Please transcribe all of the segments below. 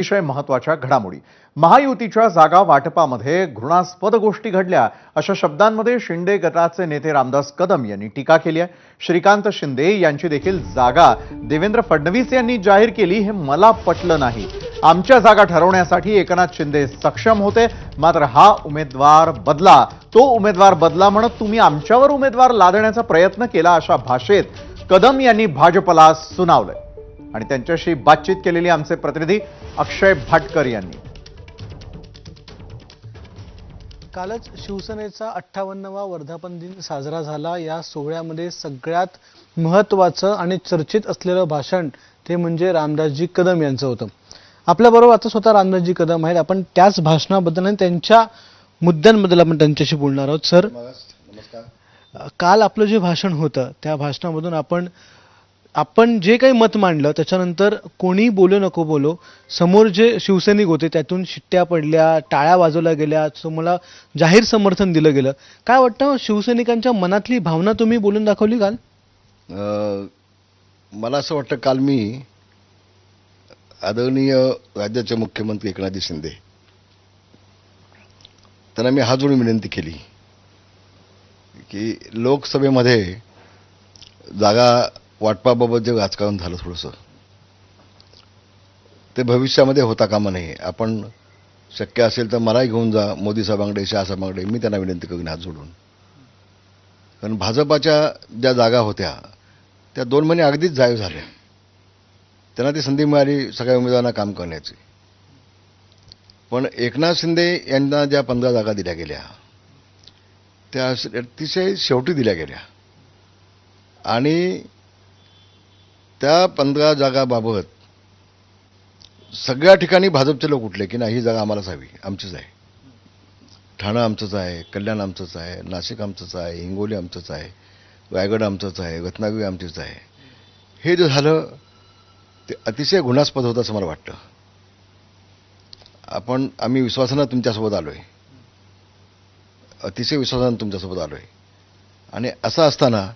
अतिशय महत्त्वाच्या घडामोडी. महायुतीच्या जागा वाटपामध्ये घृणास्पद गोष्टी घडल्या. अशा शब्दांमध्ये शिंदे गटाचे नेते रामदास कदम यांनी टीका केली आहे. श्रीकांत शिंदे यांची देखील जागा देवेंद्र फडणवीस यांनी जाहीर केली हे मला पटलं नाही. आमच्या जागा ठरवण्यासाठी एकनाथ शिंदे सक्षम होते मात्र हा उमेदवार बदला. तो उमेदवार बदला म्हणत तुम्ही आमच्यावर उमेदवार लादण्याचा प्रयत्न केला अशा भाषेत कदम यांनी भाजपला सुनावलंय. आणि त्यांच्याशी बातचीत केलेली आमचे प्रतिनिधी अक्षय भाटकर यांनी. कालच शिवसेनेचा अठ्ठावन्नवा वर्धापन दिन साजरा झाला. या सोहळ्यामध्ये सगळ्यात महत्त्वाचं आणि चर्चेत असलेलं भाषण ते म्हणजे रामदासजी कदम यांचं होतं. आपल्याबरोबर आता स्वतः रामदासजी कदम आहेत. आपण त्याच भाषणाबद्दल आणि त्यांच्या मुद्द्यांबद्दल आपण त्यांच्याशी बोलणार आहोत. सर नमस्कार. काल आपलं जे भाषण होतं त्या भाषणामधून आपण आपण जे काही मत मांडलं त्याच्यानंतर कोणी बोलो नको बोलो समोर जे शिवसैनिक होते त्यातून शिट्ट्या पडल्या टाळ्या वाजवल्या गेल्या तुम्हाला जाहीर समर्थन दिलं गेलं. काय वाटतं शिवसैनिकांच्या मनातली भावना तुम्ही बोलून दाखवली काल? मला असं वाटतं काल मी आदरणीय राज्याचे मुख्यमंत्री एकनाथजी शिंदे त्यांना मी हा जोडून विनंती केली की लोकसभेमध्ये जागा वाटपाबाबत जे राजकारण झालं थोडंसं ते भविष्यामध्ये होता कामा नाही आपण शक्य असेल तर मलाही घेऊन जा मोदी साहेबांकडे शहासाहेबांकडे मी त्यांना विनंती करीन हात जोडून. कारण भाजपाच्या ज्या जागा होत्या त्या दोन महिने अगदीच जाहीर झाल्या. त्यांना ती संधी मिळाली सगळ्या उमेदवारांना काम करण्याची. पण एकनाथ शिंदे यांना ज्या पंधरा जागा दिल्या गेल्या त्या अतिशय शेवटी दिल्या गेल्या. आणि त्या पंधरा जागाबाबत सगळ्या ठिकाणी भाजपचे लोक उठले की नाही ही जागा आम्हालाच हवी आमचीच आहे. ठाणं आमचंच आहे कल्याण आमचंच आहे नाशिक आमचंच आहे हिंगोली आमचंच आहे रायगड आमचंच आहे रत्नागिरी आमचीच आहे. हे जे झालं ते अतिशय घुणास्पद होतं असं मला वाटतं. आपण आम्ही विश्वासानं तुमच्यासोबत आलो आहे अतिशय विश्वासानं तुमच्यासोबत आलो आहे आणि असं असताना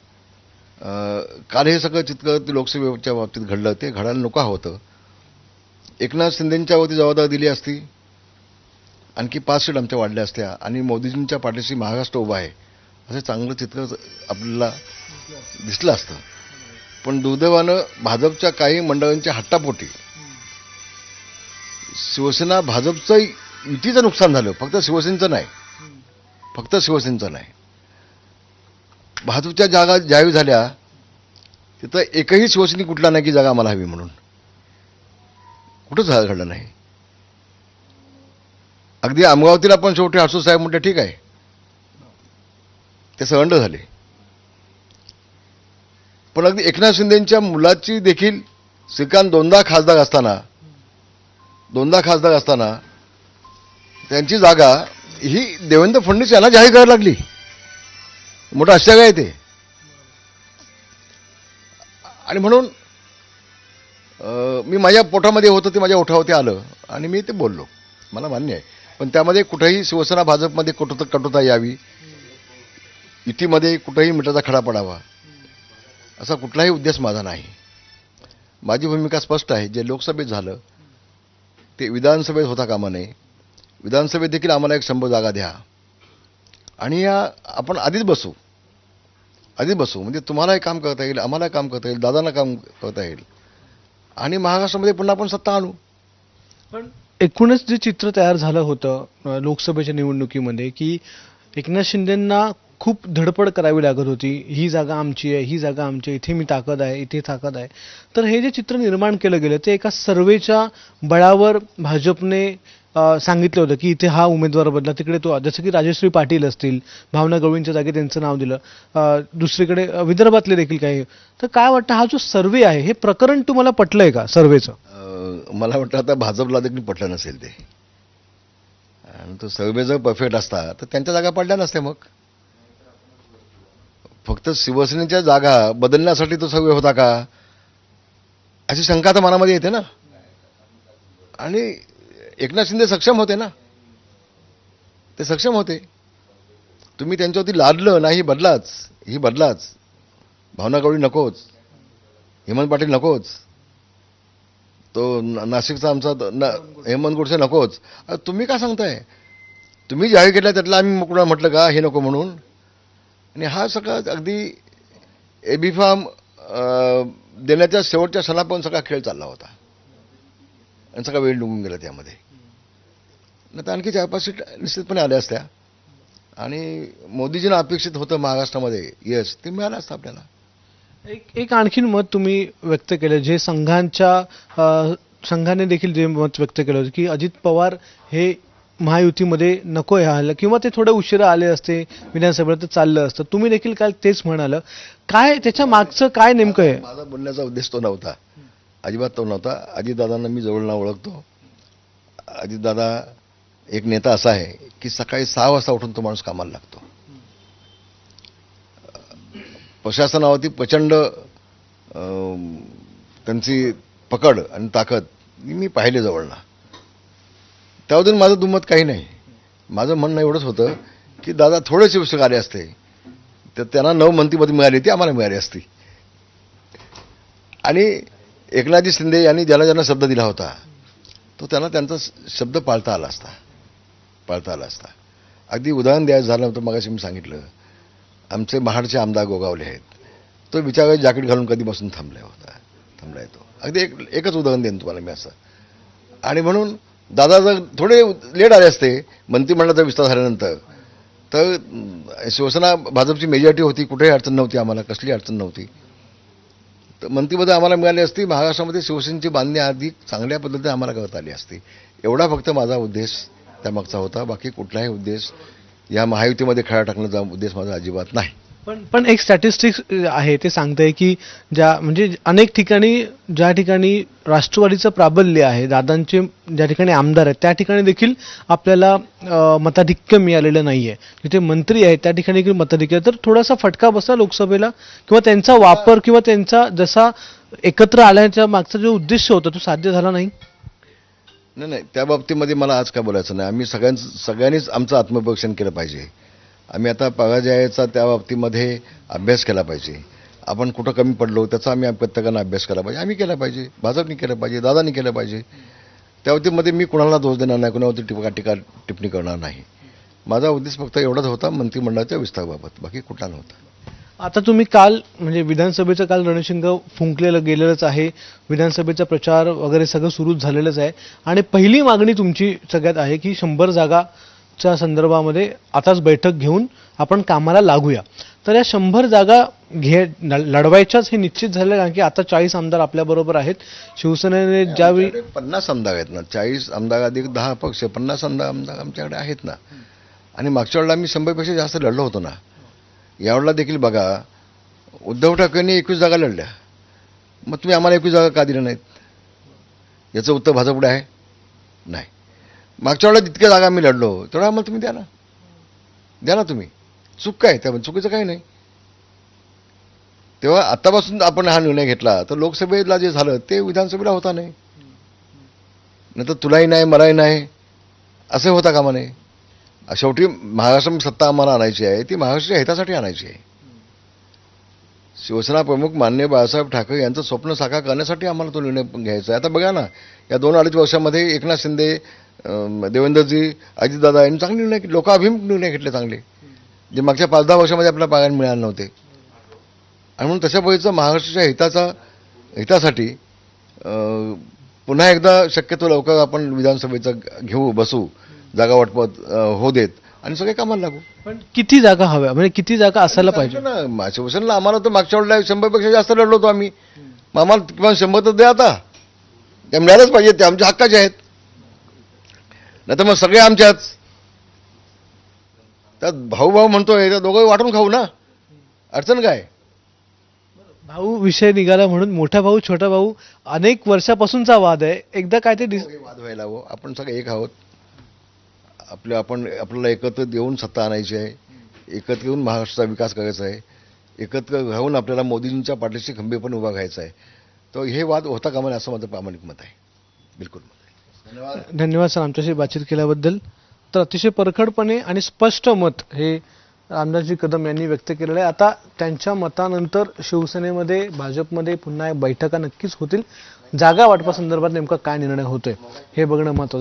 काल हे सगळं चितकं लोकसेवेच्या लोकसभेच्या बाबतीत घडलं. ते घडायला नको होतं. एकनाथ शिंदेंच्या वती जबाबदारी दिली असती. आणखी पाच सीट आमच्या वाढल्या असत्या. आणि मोदीजींच्या पाठीशी महाराष्ट्र उभा आहे. असं चांगलं चित्र आपल्याला दिसलं असतं. पण दुर्दैवानं भाजपच्या काही मंडळांच्या हट्टापोटी. शिवसेना भाजपचं युतीचं नुकसान झालं. फक्त शिवसेनेचं नाही. फक्त शिवसेनेचं नाही. बहादूरच्या जागा जाहीर झाल्या तिथं एकही शिवसैनिक कुठला नाही की जागा आम्हाला हवी म्हणून. कुठंच झालं घडलं नाही. अगदी आमगावतील पण शेवटी हसू साहेब म्हणते ठीक आहे. ते सवंड झाले. पण अगदी एकनाथ शिंदेच्या मुलाची देखील श्रीकांत दोनदा खासदार असताना दोनदा खासदार असताना त्यांची जागा ही देवेंद्र फडणवीस यांना जाहीर करायला लागली. मोठं आश्चर्य आहे ते. आणि म्हणून मी माझ्या पोटामध्ये होतं ते माझ्या ओठावरती आलं आणि मी ते बोललो. मला मान्य आहे. पण त्यामध्ये कुठेही शिवसेना भाजपमध्ये कटुता कटुता यावी. युतीमध्ये कुठेही मिठाचा खडा पडावा. असा कुठलाही उद्देश माझा नाही. माझी भूमिका स्पष्ट आहे. जे लोकसभेत झालं ते विधानसभेत होता कामा नये. विधानसभेत देखील आम्हाला एक शंभर जागा द्या. आणि या आपण आधीच बसू. आधी बसू. म्हणजे तुम्हालाही काम करता येईल आम्हालाही काम करता येईल दादांना काम करता येईल. आणि महाराष्ट्रामध्ये पुन्हा आपण सत्ता आणू. पण एकूणच जे चित्र तयार झालं होतं लोकसभेच्या निवडणुकीमध्ये की एकनाथ शिंदेंना खूप धडपड करावी लागत होती. ही जागा आमची आहे ही जागा आमची आहे इथे मी ताकद आहे इथे ताकद आहे. तर हे जे चित्र निर्माण केलं गेलं ते एका सर्वेच्या बळावर भाजपने सांगितलं होतं की इथे हा उमेदवार बदला तिकडे तो जसं की राजश्री पाटील असतील भावना गवळींच्या जागी त्यांचं नाव दिलं दुसरीकडे विदर्भातले देखील काही. तर काय वाटतं हा जो सर्वे आहे हे प्रकरण तुम्हाला पटलंय का सर्वेचं? मला वाटतं आता भाजपला देखील पटलं नसेल ते. आणि तो सर्वे जर परफेक्ट असता तर त्यांच्या जागा पडल्या नसत्या मग. फक्त शिवसेनेच्या जागा बदलण्यासाठी तो सर्वे होता का? अशी शंका तर मनामध्ये येते ना. आणि एकनाथ शिंदे सक्षम होते ना? ते सक्षम होते. तुम्ही त्यांच्यावरती लादलं नाही बदलाच ही बदलाच. भावना गवळी नकोच. हेमंत पाटील नकोच. तो ना- नाशिकचा आमचा द- न हेमंत गोडसे नकोच. तुम्ही का सांगताय? तुम्ही जाहीर केला त्यातला आम्ही कुणा म्हटलं का? हे नको म्हणून. आणि हा सगळा अगदी एबी फार्म देण्याच्या शेवटच्या क्षणापासून सगळा खेळ चालला होता. आणि सगळा वेळ निघून गेला त्यामध्ये. नाही तर आणखी चार पाच सीट निश्चितपणे आल्या असत्या. आणि मोदीजींना अपेक्षित होतं महाराष्ट्रामध्ये यश ते मिळालं असतं आपल्याला. एक एक आणखीन मत तुम्ही व्यक्त केलं जे संघांच्या संघाने देखील जे मत व्यक्त केलं होतं की अजित पवार हे महायुतीमध्ये नको आलं किंवा ते थोडे उशिरा आले असते विधानसभेत तर चाललं असतं. तुम्ही देखील काल तेच म्हणालं. काय त्याच्या मागचं काय नेमकं आहे? माझा बोलण्याचा उद्देश तो नव्हता. अजिबात तो नव्हता. अजितदादांना मी जवळ ओळखतो. अजितदादा एक नेता असा आहे की सकाळी सहा वाजता उठून तो माणूस कामाला लागतो. प्रशासनावरती प्रचंड त्यांची पकड आणि ताकद ही मी पाहिले जवळला. त्यावरून माझं दुमत काही नाही. माझं म्हणणं एवढंच होतं की दादा थोडेसे उशीर आले असते तर त्यांना नऊ मंत्रीमध्ये मिळाली ती आम्हाला मिळाली असती. आणि एकनाथजी शिंदे यांनी ज्याला ज्यांना शब्द दिला होता तो त्यांना त्यांचा शब्द पाळता आला असता. पाळता आला असता. अगदी उदाहरण द्यायचं झालं होतं मगाशी मी सांगितलं आमचे महाडचे आमदार गोगावले आहेत. तो बिचारा जॅकेट घालून कधीपासून थांबला होता? थांबला तो. अगदी एक एकच उदाहरण देईन तुम्हाला मी असं. आणि म्हणून दादा जर थोडे लेट आले असते मंत्रिमंडळाचा विस्तार झाल्यानंतर तर शिवसेना भाजपची मेजॉरिटी होती कुठेही अडचण नव्हती आम्हाला कसली अडचण नव्हती. तर मंत्रिपदं आम्हाला मिळाली असती महाराष्ट्रामध्ये शिवसेनेची बांधणी अधिक चांगल्या पद्धतीने आम्हाला करता आली असती. एवढा फक्त माझा उद्देश त्यामागचा होता. बाकी कुठलाही उद्देश या महायुतीमध्ये खेळा टाकण्याचा उद्देश माझा अजिबात नाही. पण पण एक स्टॅटिस्टिक्स आहे. ते सांगतंय की ज्या म्हणजे अनेक ठिकाणी ज्या ठिकाणी राष्ट्रवादीचं प्राबल्य आहे दादांचे ज्या ठिकाणी आमदार आहेत त्या ठिकाणी देखील आपल्याला मताधिक्य मिळालेलं नाही आहे जिथे मंत्री आहेत त्या ठिकाणी देखील मताधिक्य तर थोडासा फटका बसला लोकसभेला किंवा त्यांचा वापर किंवा त्यांचा जसा एकत्र आल्याच्या मागचा जो उद्देश होता तो साध्य झाला नाही? नाही नाही त्या बाबतीमध्ये मला आज काय बोलायचं नाही. आम्ही सगळ्यांच सगळ्यांनीच आमचं आत्मपरीक्षण केलं पाहिजे. आम्ही आता पराजयाचा त्या बाबतीमध्ये अभ्यास केला पाहिजे. आपण कुठं कमी पडलो त्याचा आम्ही प्रत्येकानं अभ्यास केला पाहिजे. आम्ही केला पाहिजे. भाजपने केलं पाहिजे दादानी केलं पाहिजे. त्या बाबतीमध्ये मी कुणाला दोष देणार नाही कुणावरती टिपका टीका टिप्पणी करणार नाही. माझा उद्देश फक्त एवढाच होता मंत्रिमंडळाच्या विस्ताराबाबत. बाकी कुठला नव्हता. आता तुम्ही काल म्हणजे विधानसभेचं काल रणशिंग फुंकलेलं गेलेलंच आहे. विधानसभेचा प्रचार वगैरे सगळं सुरूच झालेलंच आहे. आणि पहिली मागणी तुमची सगळ्यात आहे की शंभर जागाच्या संदर्भामध्ये आताच बैठक घेऊन आपण कामाला लागूया. तर या शंभर जागा घे लढवायच्याच हे निश्चित झालं कारण की आता चाळीस आमदार आपल्याबरोबर आहेत. शिवसेनेने ज्यावेळी पन्नास आमदार आहेत ना. चाळीस आमदार अधिक दहा पक्ष पन्नास आमदार आमदार आमच्याकडे आहेत ना. आणि मागच्या वेळेला आम्ही शंभरपेक्षा जास्त लढलो होतो ना. यावेळेला देखील बघा. उद्धव ठाकरेंनी एकवीस जागा लढल्या. मग तुम्ही आम्हाला एकवीस जागा का दिल्या नाहीत? याचं उत्तर भाजपकडे आहे? नाही. मागच्या वेळेला जितक्या जागा आम्ही लढलो तेवढा आम्हाला तुम्ही द्या ना. द्या ना तुम्ही. चूक काय? त्यामध्ये चुकीचं काही नाही. तेव्हा आत्तापासून आपण हा निर्णय घेतला तर लोकसभेला जे झालं ते विधानसभेला होता नाही. नाही तर तुलाही नाही मलाही नाही. असं होता कामा नये. शेवटी महाराष्ट्र सत्ता आम्हाला आणायची आहे ती महाराष्ट्राच्या हितासाठी आणायची आहे. शिवसेना प्रमुख मान्य बाळासाहेब ठाकरे यांचं स्वप्न साकार करण्यासाठी आम्हाला तो निर्णय घ्यायचा आहे. आता बघा ना या दोन अडीच वर्षामध्ये एकनाथ शिंदे देवेंद्रजी अजितदादा यांनी चांगले निर्णय लोकाभिमुख निर्णय घेतले चांगले जे मागच्या पाच दहा वर्षामध्ये आपल्याला पाहायला मिळाले नव्हते. आणि म्हणून तशा पद्धतीचं महाराष्ट्राच्या हिताचा हितासाठी पुन्हा एकदा शक्यतो लवकर आपण विधानसभेचं घेऊ बसू. जागा वाटपत अं, हो देत. आणि सगळे कामाला लागू. पण किती जागा हव्या? म्हणजे किती जागा असायला पाहिजे? ना मा- शिवसेनेला आम्हाला तर मागच्या वेळेला शंभरपेक्षा जास्त लढलो होतो आम्ही. मग आम्हाला किमान शंभर तर द्या आता. त्या मिळाल्याच पाहिजे ते आमच्या हक्काचे आहेत. नाही तर मग सगळे आमच्याच. त्यात भाऊ भाऊ म्हणतोय त्या दोघं वाटून खाऊ ना. अडचण काय? भाऊ विषय निघाला म्हणून मोठा भाऊ छोटा भाऊ अनेक वर्षापासूनचा वाद आहे. एकदा काय ते वाद व्हायला हवं आपण सगळे एक आहोत. आपल्या आपण आपल्याला एकत्र देऊन सत्ता आणायची आहे. एकत्र येऊन महाराष्ट्राचा विकास करायचा आहे. एकत्र राहून आपल्याला मोदींच्या पाठीशी खंबीरपणे उभा राहायचा आहे. तर हे वाद होता कामा नये असं माझं प्रामाणिक मत आहे. बिलकुल मत आहे. धन्यवाद. धन्यवाद सर आमच्याशी बातचीत केल्याबद्दल. तर अतिशय परखडपणे आणि स्पष्ट मत हे रामदासजी कदम यांनी व्यक्त केलेलं आहे. आता त्यांच्या मतानंतर शिवसेनेमध्ये भाजपमध्ये पुन्हा बैठका नक्कीच होतील. जागा वाटपासंदर्भात नेमका काय निर्णय होतोय हे बघणं महत्वाचं